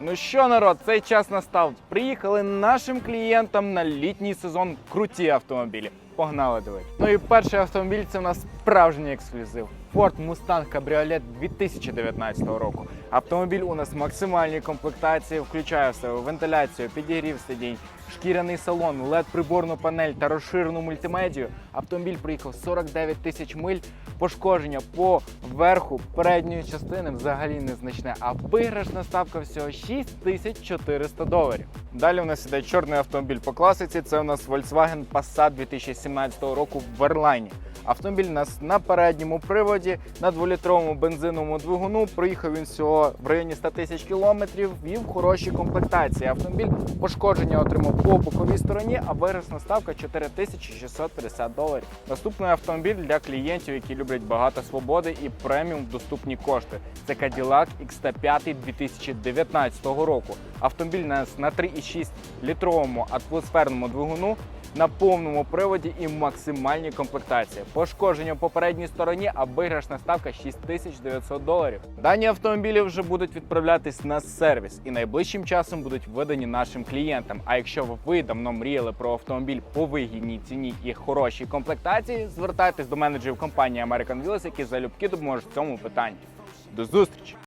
Ну що, народ, цей час настав. Приїхали нашим клієнтам на літній сезон круті автомобілі. Погнали дивитися. Ну і перший автомобіль це у нас справжній ексклюзив. Ford Mustang Cabriolet 2019 року. Автомобіль у нас в максимальній комплектації, включає в себе вентиляцію, підігрів сидінь, шкіряний салон, led приборну панель та розширену мультимедію. Автомобіль проїхав 49 тисяч миль. Пошкодження по верху передньої частини взагалі незначне, а виграшна ставка всього 6400 доларів. Далі у нас іде чорний автомобіль по класиці. Це у нас Volkswagen Passat 2017 року в Верлайні. Автомобіль у нас на передньому приводі на дволітровому бензиновому двигуну. Проїхав він всього в районі 100 тисяч кілометрів і в хорошій комплектації. Автомобіль пошкодження отримав по боковій стороні, а виграшна ставка 4650 доларів. Наступний автомобіль для клієнтів, які люблять багато свободи і преміум доступні кошти. Це Cadillac XT5 2019 року. Автомобіль на 3,6 літровому атмосферному двигуну на повному приводі і максимальній комплектації. Пошкодження по передній стороні, а виграшна ставка 6900 доларів. Дані автомобілі вже будуть відправлятись на сервіс і найближчим часом будуть видані нашим клієнтам. А якщо ви давно мріяли про автомобіль по вигідній ціні і хорошій комплектації, звертайтесь до менеджерів компанії American Wheels, які залюбки допоможуть в цьому питанні. До зустрічі!